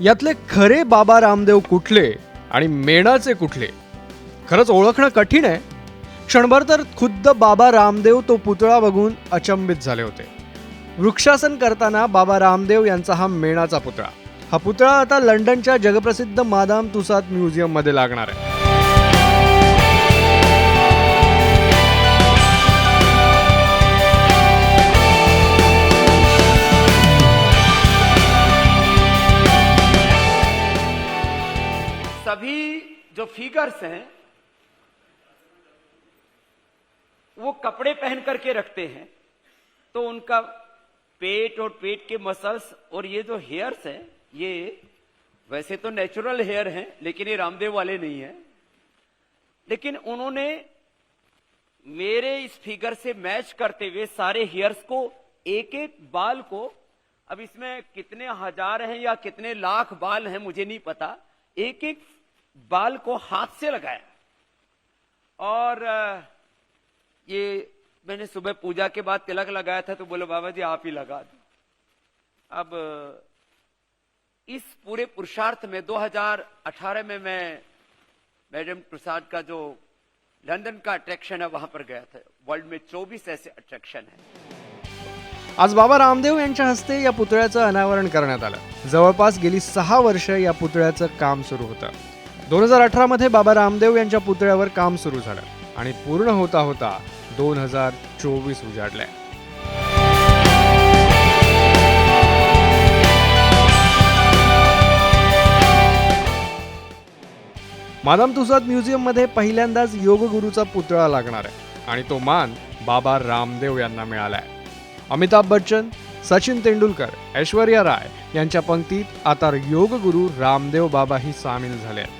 यातले खरे बाबा रामदेव कुठले आणि मेणाचे कुठले? खरंच ओळखणं कठीण आहे. क्षणभर तर खुद्द बाबा रामदेव तो पुतळा बघून अचंबित झाले होते. वृक्षासन करताना बाबा रामदेव यांचा हा मेणाचा पुतळा. हा पुतळा आता लंडनच्या जगप्रसिद्ध मादाम तुसाद म्युझियममध्ये लागणार आहे. सभी जो फिगर्स हैं, वो कपड़े पहन करके रखते हैं। तो उनका पेट और पेट के मसल्स और ये जो हेयर्स हैं, ये वैसे तो नेचुरल हेयर हैं, लेकिन ये रामदेव वाले नहीं है। लेकिन उन्होंने मेरे इस फिगर से मैच करते हुए सारे हेयर्स को एक एक बाल को, अब इसमें कितने हज़ार हैं या कितने लाख बाल हैं मुझे नहीं पता एक एक बाल को हाथ से लगाया। और ये मैंने सुबह पूजा के बाद तिलक लगाया था तो बोले, बाबा जी, आप ही लगा दो। अब, इस पूरे पुरुषार्थ में 2018 में मैं मैडम प्रसाद का जो लंदन का अट्रैक्शन है, वहाँ पर गया था। वर्ल्ड में 24 ऐसे अट्रैक्शन है। आज बाबा रामदेव यांच्या हस्ते या पुतळ्याचं अनावरण करण्यात आलं. जवळपास गेली सहा वर्ष या पुतळ्याचं काम सुरू होतं. दोन हजार अठरामध्ये बाबा रामदेव यांच्या पुतळ्यावर काम सुरू झालं आणि पूर्ण होता होता दोन हजार चोवीस उजाडल्या मादाम तुसाद म्युझियममध्ये पहिल्यांदाच योगगुरूचा पुतळा लागणार आहे आणि तो मान बाबा रामदेव यांना मिळालाय. अमिताभ बच्चन सचिन तेंडुलकर ऐश्वर्या राय यांच्या पंक्तीत आता योगगुरू रामदेव बाबाही सामील झाले आहेत.